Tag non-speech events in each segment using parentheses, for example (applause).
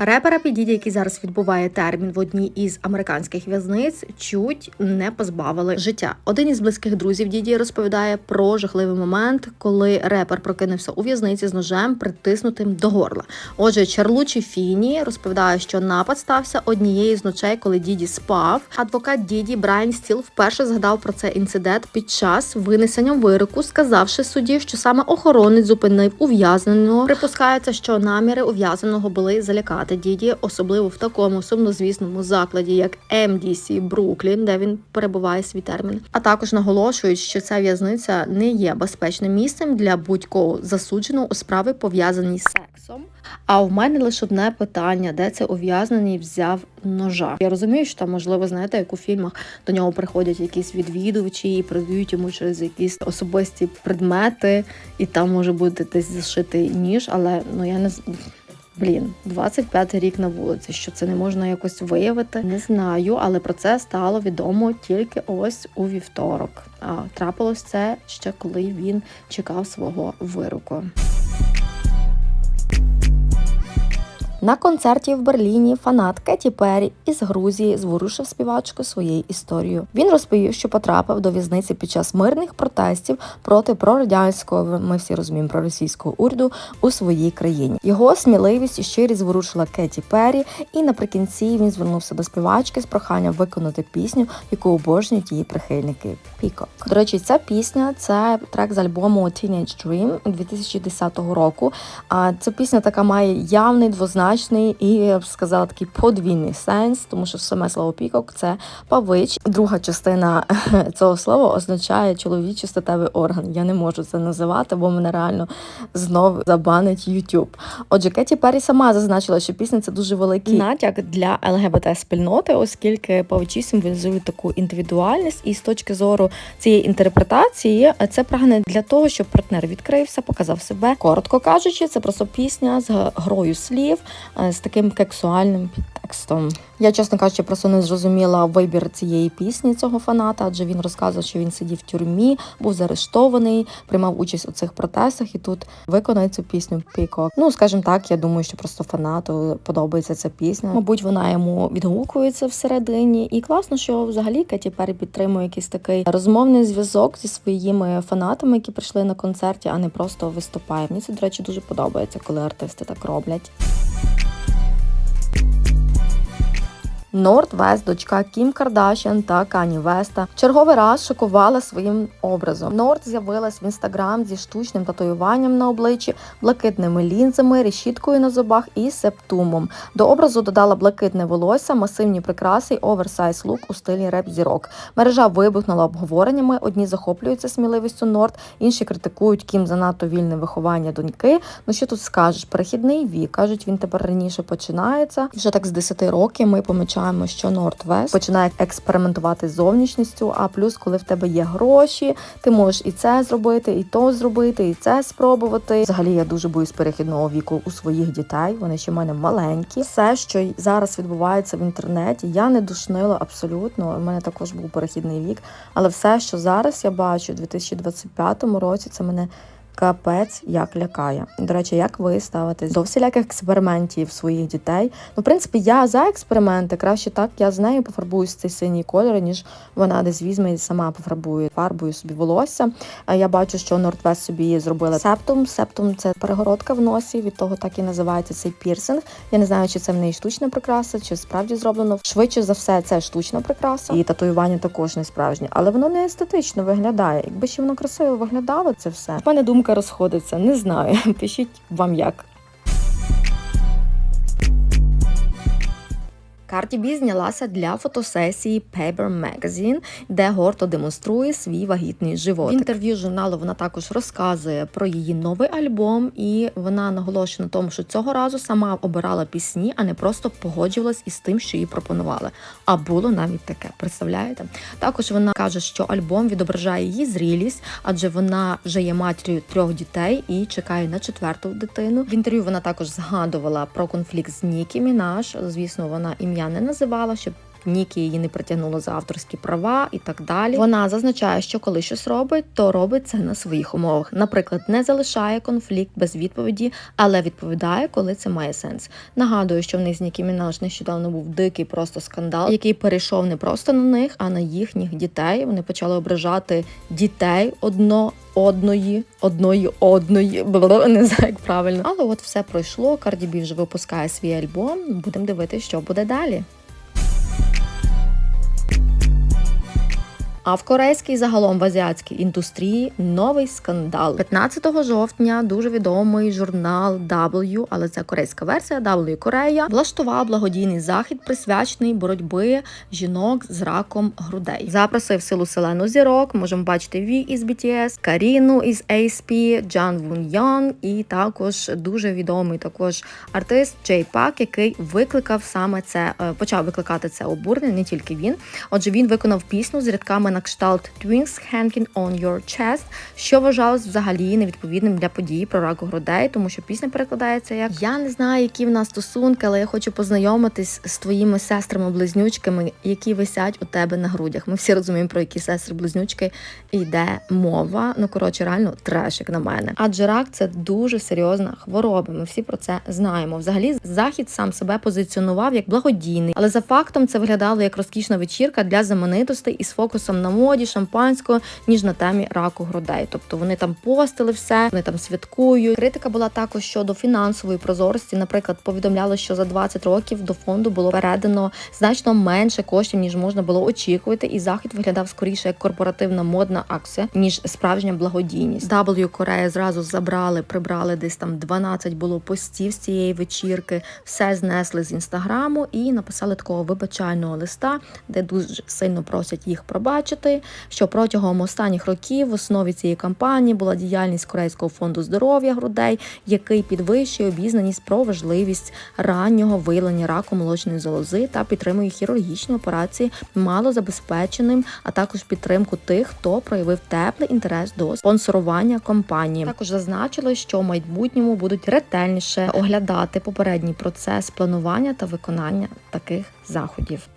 Репера Підіді, який зараз відбуває термін в одній із американських в'язниць, чуть не позбавили життя. Один із близьких друзів Діді розповідає про жахливий момент, коли репер прокинувся у в'язниці з ножем, притиснутим до горла. Отже, Чарлучі Фіні розповідає, що напад стався однієї з ночей, коли Діді спав. Адвокат Діді Брайан Стіл вперше згадав про цей інцидент під час винесення вироку, сказавши судді, що саме охоронець зупинив ув'язненого. Припускається, що наміри ув'язненого були залякати Діді, особливо в такому сумнозвісному закладі, як MDC Бруклін, де він перебуває свій термін. А також наголошують, що ця в'язниця не є безпечним місцем для будь-кого засудженого у справи пов'язані з сексом. А в мене лише одне питання: де це ув'язнений взяв ножа? Я розумію, що там, можливо, знаєте, як у фільмах до нього приходять якісь відвідувачі і продають йому через якісь особисті предмети, і там може бути десь зашитий ніж, але ну я не Блін, 25 рік на вулиці. Що це не можна якось виявити? Не знаю, але про це стало відомо тільки ось у вівторок. А трапилось це ще коли він чекав свого вироку. На концерті в Берліні фанат Кеті Перрі із Грузії зворушив співачку своєю історією. Він розповів, що потрапив до в'язниці під час мирних протестів проти прорадянського, ми всі розуміємо, проросійського уряду у своїй країні. Його сміливість і щирість зворушила Кеті Перрі, і наприкінці він звернувся до співачки з проханням виконати пісню, яку обожнюють її прихильники. Пікок. До речі, ця пісня це трек з альбому Teenage Dream 2010 року. А ця пісня така має явний двозначний і я б сказала такий подвійний сенс, тому що саме слово пікок це павич. Друга частина (laughs) цього слова означає чоловічий статевий орган. Я не можу це називати, бо мене реально знов забанить YouTube. Отже, Кеті Перрі сама зазначила, що пісня це дуже великий натяк для ЛГБТ спільноти, оскільки павичі символізують таку індивідуальність, і з точки зору цієї інтерпретації це прагне для того, щоб партнер відкрився, показав себе. Коротко кажучи, це просто пісня з грою слів, з таким кексуальним підтекстом. Я, чесно кажучи, просто не зрозуміла вибір цієї пісні цього фаната, адже він розказував, що він сидів в тюрмі, був заарештований, приймав участь у цих протестах і тут виконає цю пісню Пікок. Ну, скажімо так, я думаю, що просто фанату подобається ця пісня. Мабуть, вона йому відгукується всередині. І класно, що взагалі Кеті Перрі підтримує якийсь такий розмовний зв'язок зі своїми фанатами, які прийшли на концерті, а не просто виступає. Мені це, до речі, дуже подобається, коли артисти так роблять. Норд-Вест, дочка Кім Кардашян та Кані Веста, черговий раз шокувала своїм образом. Норд з'явилась в інстаграм зі штучним татуюванням на обличчі, блакитними лінзами, решіткою на зубах і септумом. До образу додала блакитне волосся, масивні прикраси й оверсайз лук у стилі реп-зірок. Мережа вибухнула обговореннями. Одні захоплюються сміливістю Норд, інші критикують Кім занадто вільне виховання доньки. Ну що тут скажеш? Перехідний вік кажуть, він тепер раніше починається. Вже так з 10 років ми помічаємо, що Норд-Вест починає експериментувати з зовнішністю. А плюс, коли в тебе є гроші, ти можеш і це зробити, і то зробити, і це спробувати. Взагалі я дуже боюсь перехідного віку у своїх дітей. Вони ще в мене маленькі. Все, що зараз відбувається в інтернеті, я не душнила абсолютно. У мене також був перехідний вік. Але все, що зараз я бачу у 2025 році, це мене. Капець як лякає. До речі, як ви ставитесь до всіляких експериментів своїх дітей? Ну, в принципі, я за експерименти. Краще так я з нею пофарбуюсь цей синій кольор, ніж вона десь візьме і сама пофарбує фарбою собі волосся. Я бачу, що Нордвест собі зробила септум. Септум це перегородка в носі. Від того так і називається цей пірсинг. Я не знаю, чи це в неї штучна прикраса, чи справді зроблено. Швидше за все, це штучна прикраса. І татуювання також не справжнє, але воно не естетично виглядає. Якби ще воно красиво виглядало, це все. В мене думка розходиться. Не знаю. (laughs) Пишіть вам як. Карті Бі знялася для фотосесії Paper Magazine, де гордо демонструє свій вагітний живот. В інтерв'ю журналу вона також розказує про її новий альбом, і вона наголошує на тому, що цього разу сама обирала пісні, а не просто погоджувалась із тим, що їй пропонували. А було навіть таке. Представляєте? Також вона каже, що альбом відображає її зрілість, адже вона вже є матір'ю трьох дітей і чекає на четверту дитину. В інтерв'ю вона також згадувала про конфлікт з Нікі Мінаш. Звісно, вона ім'я не називала, щоб Нікі її не притягнуло за авторські права і так далі. Вона зазначає, що коли щось робить, то робить це на своїх умовах. Наприклад, не залишає конфлікт без відповіді, але відповідає, коли це має сенс. Нагадую, що в них з Нікі Мінаж нещодавно був дикий просто скандал, який перейшов не просто на них, а на їхніх дітей. Вони почали ображати дітей одно. Одної, одної, одної, не знаю, як правильно. Але от все пройшло. Карді Бі вже випускає свій альбом. Будемо дивитися, що буде далі. А в корейській загалом в азіатській індустрії новий скандал. 15 жовтня дуже відомий журнал W, але це корейська версія W Корея, влаштував благодійний захід, присвячений боротьби жінок з раком грудей. Запросив силу селену зірок. Можемо бачити Ві із BTS, Каріну із ASP, Джан Вун Йон і також дуже відомий також артист Джей Пак, який викликав саме це, е, почав викликати це обурення, не тільки він. Отже, він виконав пісню з рядками на кшталт Twins Hanging on Your Chest, що вважалось взагалі невідповідним для події про рак грудей, тому що пісня перекладається як Я не знаю, які в нас стосунки, але я хочу познайомитись з твоїми сестрами-близнючками, які висять у тебе на грудях. Ми всі розуміємо, про які сестри-близнючки йде мова. Ну коротше, реально треш, як на мене. Адже рак це дуже серйозна хвороба. Ми всі про це знаємо. Взагалі, захід сам себе позиціонував як благодійний, але за фактом це виглядало як розкішна вечірка для знаменитостей із фокусом на моді, шампанського, ніж на темі раку грудей. Тобто вони там постили все, вони там святкують. Критика була також щодо фінансової прозорості. Наприклад, повідомляли, що за 20 років до фонду було передано значно менше коштів, ніж можна було очікувати, і захід виглядав скоріше як корпоративна модна акція, ніж справжня благодійність. W Корея зразу забрали, прибрали десь там 12 було постів з цієї вечірки, все знесли з інстаграму і написали такого вибачального листа, де дуже сильно просять їх пробачити. Що протягом останніх років в основі цієї кампанії була діяльність Корейського фонду здоров'я грудей, який підвищує обізнаність про важливість раннього виявлення раку молочної залози та підтримує хірургічні операції малозабезпеченим, а також підтримку тих, хто проявив теплий інтерес до спонсорування компанії. Також зазначили, що в майбутньому будуть ретельніше оглядати попередній процес планування та виконання таких заходів.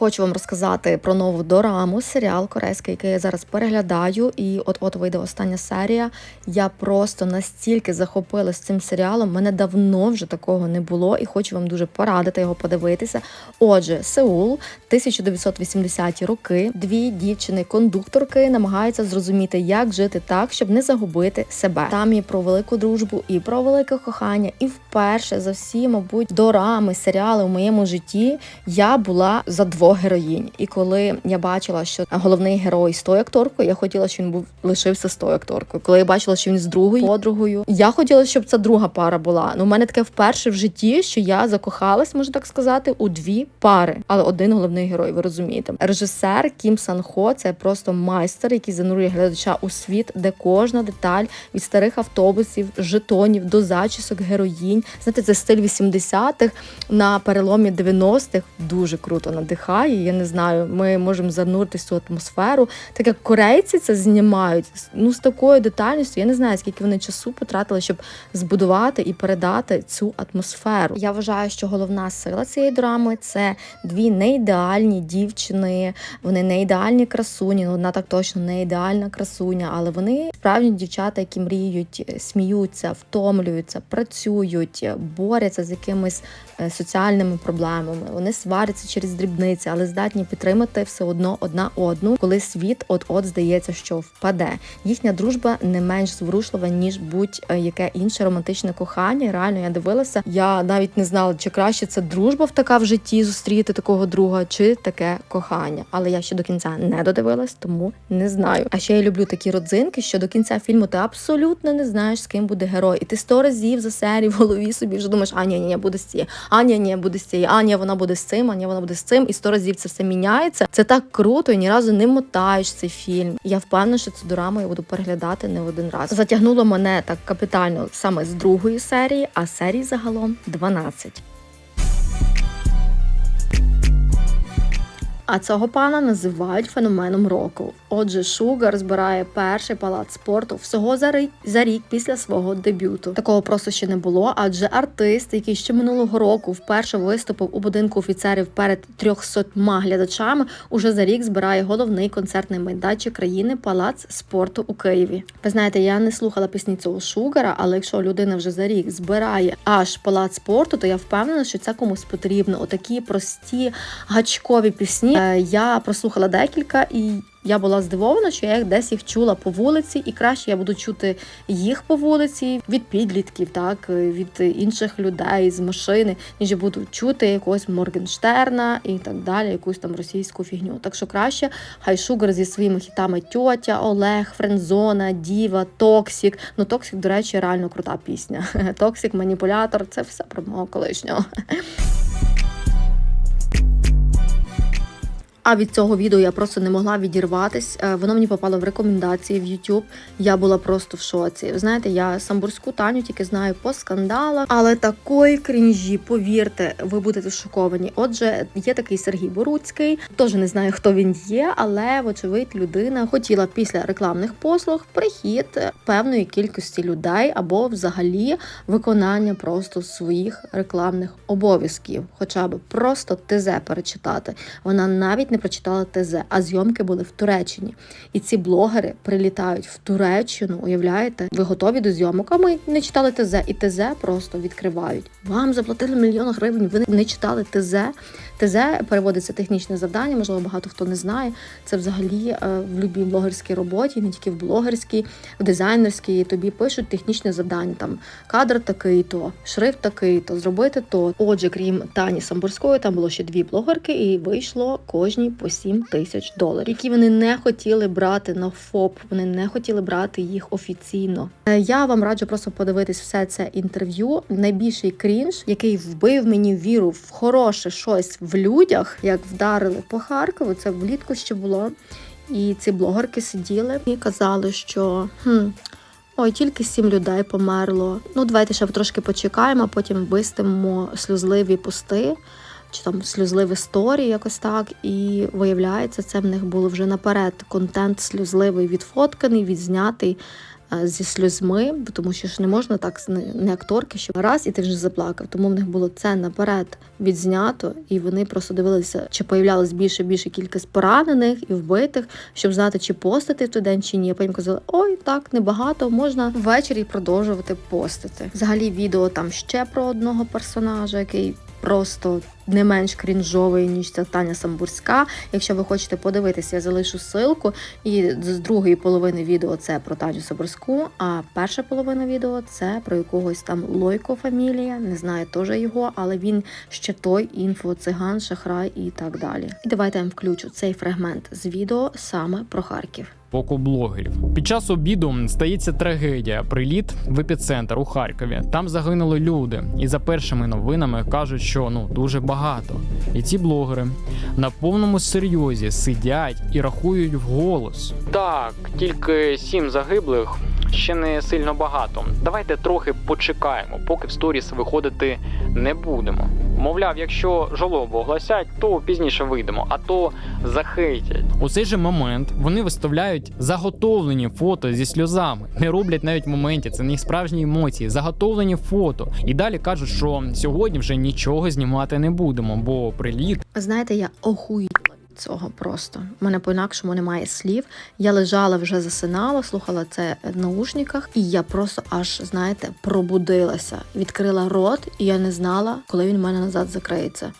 Хочу вам розказати про нову дораму, серіал корейський, який я зараз переглядаю. І от от вийде остання серія. Я просто настільки захопилась цим серіалом. Мене давно вже такого не було, і хочу вам дуже порадити його подивитися. Отже, Сеул, 1980-ті роки. Дві дівчини-кондукторки намагаються зрозуміти, як жити так, щоб не загубити себе. Там і про велику дружбу, і про велике кохання. І вперше за всі, мабуть, дорами, серіали в моєму житті я була за двох героїнь. І коли я бачила, що головний герой з тою акторкою, я хотіла, щоб він був лишився з тою акторкою. Коли я бачила, що він з другою подругою, я хотіла, щоб це друга пара була. Ну, у мене таке вперше в житті, що я закохалась, можна так сказати, у дві пари, але один головний герой. Ви розумієте, режисер Кім Сан Хо це просто майстер, який занурює глядача у світ, де кожна деталь від старих автобусів, жетонів до зачісок, героїнь. Знаєте, це стиль 80-х на переломі 90-х дуже круто надихає. Я не знаю, ми можемо зануритися цю атмосферу. Так як корейці це знімають ну з такою детальністю. Я не знаю, скільки вони часу потратили, щоб збудувати і передати цю атмосферу. Я вважаю, що головна сила цієї драми це дві неідеальні дівчини. Вони не ідеальні красуні. Ну, одна так точно не ідеальна красуня, але вони справжні дівчата, які мріють, сміються, втомлюються, працюють, борються з якимись е, соціальними проблемами. Вони сваряться через дрібниці, але здатні підтримати все одно одна одну, коли світ от-от здається, що впаде. Їхня дружба не менш зворушлива ніж будь-яке інше романтичне кохання. Реально я дивилася. Я навіть не знала, чи краще це дружба в така в житті зустріти такого друга, чи таке кохання. Але я ще до кінця не додивилась, тому не знаю. А ще я люблю такі родзинки, що до кінця фільму ти абсолютно не знаєш, з ким буде герой, і ти сто разів за серію в голові собі вже думаєш, а ні, ні, буде з цією, а ні, ні, буде з цією, а ні, вона буде з цим, а ні, вона буде з цим, і сто разів це все міняється. Це так круто, і ні разу не мотаєш цей фільм. Я впевнена, що цю дораму я буду переглядати не один раз. Затягнуло мене так капітально саме з другої серії, а серій загалом 12. А цього пана називають феноменом року. Отже, Шугар збирає перший палац спорту всього за рік, за рік після свого дебюту. Такого просто ще не було, адже артист, який ще минулого року вперше виступив у будинку офіцерів перед 300 глядачами, уже за рік збирає головний концертний майданчик країни Палац спорту у Києві. Ви знаєте, я не слухала пісні цього Шугара, але якщо людина вже за рік збирає аж палац спорту, то я впевнена, що це комусь потрібно. Отакі прості гачкові пісні. Е, Я прослухала декілька і. Я була здивована, що я десь їх чула по вулиці, і краще я буду чути їх по вулиці від підлітків, так від інших людей з машини, ніж я буду чути якогось Моргенштерна і так далі, якусь там російську фігню. Так що краще хай Шугар зі своїми хітами Тьотя, Олег, Френдзона, Діва, Токсік. Ну Токсік, до речі, реально крута пісня. (laughs) Токсік, маніпулятор це все про мого колишнього. А від цього відео я просто не могла відірватись. Е, Воно мені попало в рекомендації в YouTube. Я була просто в шоці. Ви знаєте, я самбурську Таню тільки знаю по скандалах, але такої крінжі, повірте, ви будете шоковані. Отже, є такий Сергій Боруцький. Теж не знаю, хто він є, але вочевидь людина хотіла після рекламних послуг прихід певної кількості людей або взагалі виконання просто своїх рекламних обов'язків, хоча б просто ТЗ перечитати. Вона навіть не прочитала ТЗ, а зйомки були в Туреччині. І ці блогери прилітають в Туреччину. Уявляєте, ви готові до зйомок? А ми не читали ТЗ, і ТЗ просто відкривають. Вам заплатили мільйон гривень. Ви не читали ТЗ. ТЗ переводиться технічне завдання. Можливо, багато хто не знає. Це взагалі е, в будь-якій блогерській роботі, не тільки в блогерській, в дизайнерській. Тобі пишуть технічне завдання. Там кадр такий, то шрифт такий, то зробити то. Отже, крім Тані Самбурської, там було ще дві блогерки, і вийшло кожній по 7 тисяч доларів, які вони не хотіли брати на ФОП. Вони не хотіли брати їх офіційно. Е, Я вам раджу просто подивитись все це інтерв'ю. Найбільший крінж, який вбив мені віру в хороше щось в людях, як вдарили по Харкову. Це влітку ще було. І ці блогерки сиділи і казали, що хм, ой, тільки сім людей померло. Ну, давайте ще трошки почекаємо, потім вистимо сльозливі пости. Чи там сльозливі сторі, якось так, і виявляється, це в них було вже наперед контент сльозливий відфотканий, відзнятий зі сльозьми, тому що ж не можна так не- акторки, що раз і ти вже заплакав. Тому в них було це наперед відзнято, і вони просто дивилися, чи появлялось більше більше кількість поранених і вбитих, щоб знати, чи постити в той день, чи ні. Потім казали, ой, так небагато, можна ввечері продовжувати постити. Взагалі, відео там ще про одного персонажа, який просто не менш крінжовий, ніж ця Таня Самбурська. Якщо ви хочете подивитися, я залишу ссылку. І з другої половини відео це про Таню Самбурську, а перша половина відео це про якогось там Лойко фамілія. Не знаю теж його, але він ще той інфо-циган, шахрай і так далі. І давайте я вам включу цей фрагмент з відео саме про Харків. Боку блогерів. Під час обіду стається трагедія. Приліт в епіцентр у Харкові. Там загинули люди, і за першими новинами кажуть, що ну дуже багато. І ці блогери на повному серйозі сидять і рахують вголос. Так, тільки сім загиблих. Ще не сильно багато. Давайте трохи почекаємо, поки в сторіс виходити не будемо. Мовляв, якщо жолобу огласять, то пізніше вийдемо, а то захейтять. У цей же момент вони виставляють заготовлені фото зі сльозами, не роблять навіть в моменті. Це не їх справжні емоції, заготовлені фото. І далі кажуть, що сьогодні вже нічого знімати не будемо, бо приліт Знаєте, я від цього просто. У мене по-інакшому немає слів. Я лежала вже засинала, слухала це в наушниках, і я просто аж, знаєте, пробудилася, відкрила рот, і я не знала, коли він в мене назад закриється.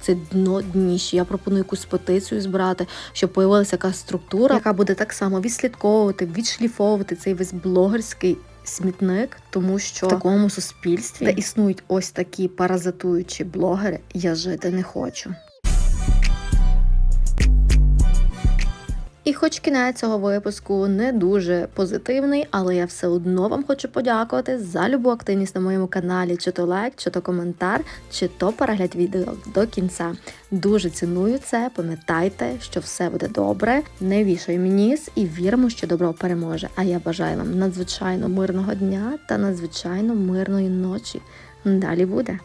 Це дно дніще. Я пропоную якусь петицію збирати, щоб появилася якась структура, яка буде так само відслідковувати, відшліфовувати цей весь блогерський смітник, тому що в такому суспільстві, де існують ось такі паразитуючі блогери, я жити не хочу. І хоч кінець цього випуску не дуже позитивний, але я все одно вам хочу подякувати за любу активність на моєму каналі, чи то лайк, чи то коментар, чи то перегляд відео до кінця. Дуже ціную це. Пам'ятайте, що все буде добре. Не вішай ніс і віримо, що добро переможе. А я бажаю вам надзвичайно мирного дня та надзвичайно мирної ночі. Далі буде.